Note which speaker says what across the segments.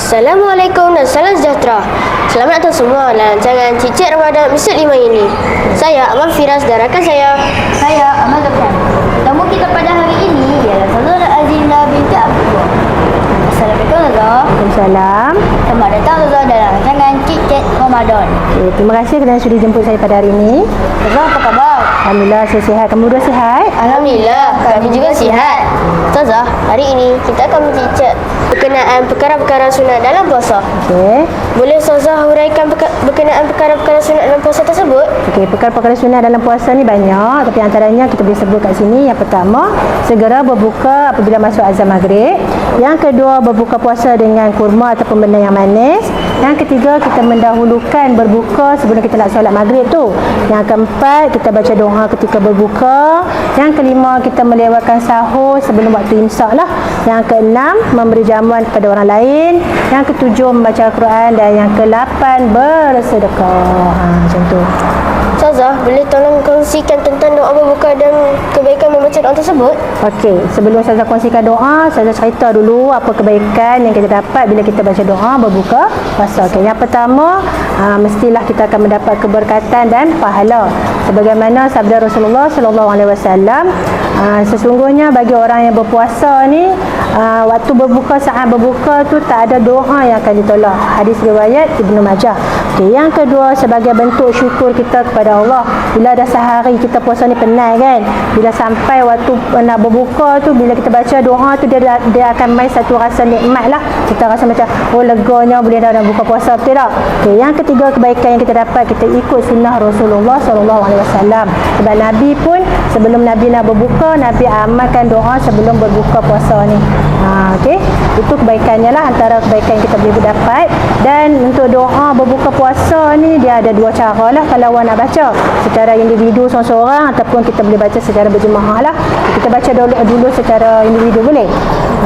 Speaker 1: Assalamualaikum dan salam sejahtera. Selamat datang semua dalam rancangan Cicit Ramadan episod 5 ini. Saya Amal Firas dan rakan saya.
Speaker 2: Saya Amal Zafran. Tetamu kita pada hari ini ialah Saudara Azimla binti Abdullah. Assalamualaikum Saudara.
Speaker 3: Waalaikumsalam.
Speaker 2: Selamat datang Saudara dalam rancangan Cik Ramadan.
Speaker 3: Okay, terima kasih kerana sudi jemput saya pada hari ini.
Speaker 2: Saudara apa khabar?
Speaker 3: Alhamdulillah saya sihat. Kamu dua sihat?
Speaker 1: Alhamdulillah, kami juga sihat. Ustazah, hari ini kita akan mencicit berkenaan perkara-perkara sunat dalam puasa.
Speaker 3: Okey.
Speaker 1: Boleh Ustazah huraikan berkenaan perkara-perkara sunat dalam puasa tersebut?
Speaker 3: Okey, perkara-perkara sunat dalam puasa ni banyak tapi antaranya kita boleh sebut kat sini yang pertama segera berbuka apabila masuk azan maghrib. Yang kedua berbuka puasa dengan kurma ataupun benda yang manis. Yang ketiga kita mendahulukan berbuka sebelum kita nak solat maghrib tu. Yang keempat kita baca doa ketika berbuka. Yang kelima kita melewatkan sahur sebelum waktu imsak lah. Yang keenam memberi jamuan kepada orang lain. Yang ketujuh membaca Al-Quran dan yang kelapan bersedekah. Ha, macam tu.
Speaker 1: Ustazah, boleh tolong kongsikan tentang doa berbuka dan kebaikan membaca doa tersebut?
Speaker 3: Okey, sebelum saya kongsikan doa, saya cerita dulu apa kebaikan yang kita dapat bila kita baca doa berbuka puasa. Okey, yang pertama, aa, mestilah kita akan mendapat keberkatan dan pahala. Sebagaimana sabda Rasulullah sallallahu alaihi wasallam, aa, sesungguhnya bagi orang yang berpuasa ni, aa, waktu berbuka saat berbuka tu tak ada doa yang akan ditolak. Hadis riwayat Ibnu Majah. Okey, yang kedua sebagai bentuk syukur kita kepada Allah. Bila dah sehari kita puasa ni penat kan. Bila sampai waktu nak berbuka tu bila kita baca doa tu dia dia akan main satu rasa nikmat lah. Kita rasa macam oh leganya boleh dah, dah buka puasa betul tak? Okey, yang ketiga kebaikan yang kita dapat kita ikut sunnah Rasulullah wasallam. Sebab Nabi pun sebelum Nabi nak berbuka, Nabi amalkan doa sebelum berbuka puasa ni. Ha, okey. Itu kebaikannya lah antara kebaikan yang kita boleh dapat dan untuk doa berbuka puasa ni dia ada dua cara lah kalau awak nak baca. Secara individu seorang-seorang ataupun kita boleh baca secara berjemaah lah. Kita baca dulu, dulu secara individu boleh.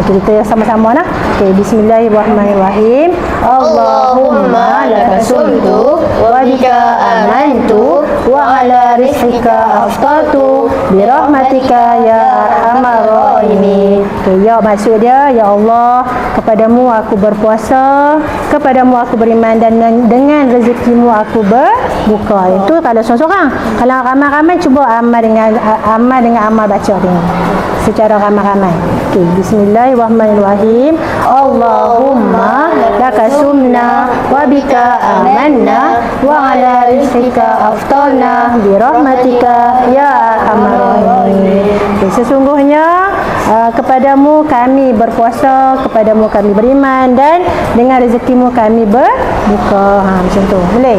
Speaker 3: Okey, kita sama-sama lah. Okay, Bismillahirrahmanirrahim. Allahumma laka sumtu wa bika amantu wa ala rizqika aftaltu birahmatika ya arhamar rahimin. Ya maksud dia ya Allah kepadamu aku berpuasa kepadamu aku beriman dan dengan rezekimu aku berbuka. Itu kalau seorang-seorang. Kalau ramai-ramai cuba amal dengan amal dengan amal baca ni secara ramai-ramai. Okay, Bismillahirrahmanirrahim. Allahumma laka sumna wa bika amanna wa ala rizqika aftalna birahmatika ya arhamar rahimin. Okay, sesungguhnya uh, kepadamu kami berpuasa kepadamu kami beriman dan dengan rezekimu kami berbuka. Ha, macam tu. Boleh?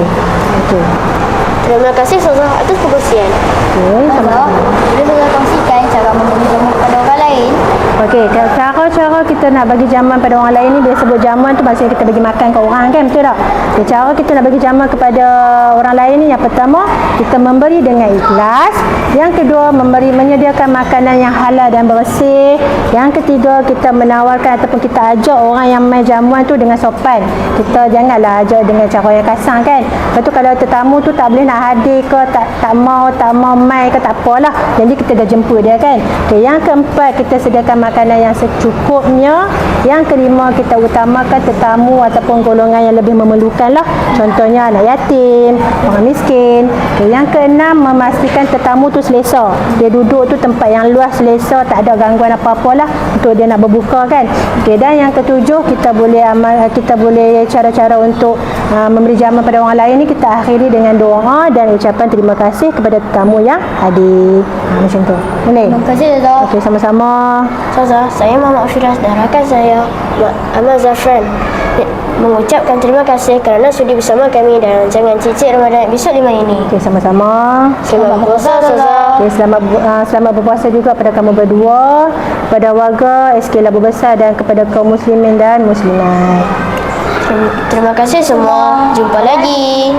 Speaker 3: Okey.
Speaker 1: Terima kasih Ustazah atas perkongsian.
Speaker 3: okey
Speaker 2: Saudara, boleh Saudara kongsikan cara memberi jamuan kepada orang lain?
Speaker 3: Okey, cara-cara kita nak bagi jamuan pada orang lain ni bila sebut jamuan tu maksudnya kita bagi makan ke orang kan, betul tak? Okay, cara kita nak bagi jamuan kepada orang lain ni yang pertama, kita memberi dengan ikhlas. Yang kedua, memberi menyediakan makanan yang halal dan bersih. Yang ketiga, kita menawarkan ataupun kita ajak orang yang main jamuan tu dengan sopan. Kita janganlah ajak dengan cara yang kasar kan. Lepas tu kalau tetamu tu tak boleh nak hadir ke, tak tak mau, tak mau mai ke, tak apalah. Jadi kita dah jemput dia kan. Okay, yang keempat, kita sediakan makanan yang secukupnya. Yang kelima, kita utamakan tetamu ataupun golongan yang lebih memerlukan lah. Contohnya anak yatim, orang miskin. Okay, yang keenam, memastikan tetamu tu selesa. Dia duduk tu tempat yang luas selesa, tak ada gangguan apa-apa lah untuk dia nak berbuka kan. Okay, dan yang ketujuh, kita boleh amal, kita boleh cara-cara untuk uh, memberi jamuan pada orang lain ni kita akhiri dengan doa dan ucapan terima kasih kepada tetamu yang hadir. Ha, macam tu. Boleh?
Speaker 2: Terima kasih Saudara.
Speaker 3: Okey, sama-sama.
Speaker 1: Ustazah, saya Muhammad Firas dan rakan saya Amal Zafran ya, mengucapkan terima kasih kerana sudi bersama kami dalam rancangan Cicit Ramadan episod 5 ini.
Speaker 3: Okey, sama-sama.
Speaker 1: Selamat berpuasa, Ustazah.
Speaker 3: Okay, selamat uh, selamat berpuasa juga kepada kamu berdua, kepada warga SK Labu Besar dan kepada kaum muslimin dan muslimat.
Speaker 1: Terima kasih semua. Jumpa lagi.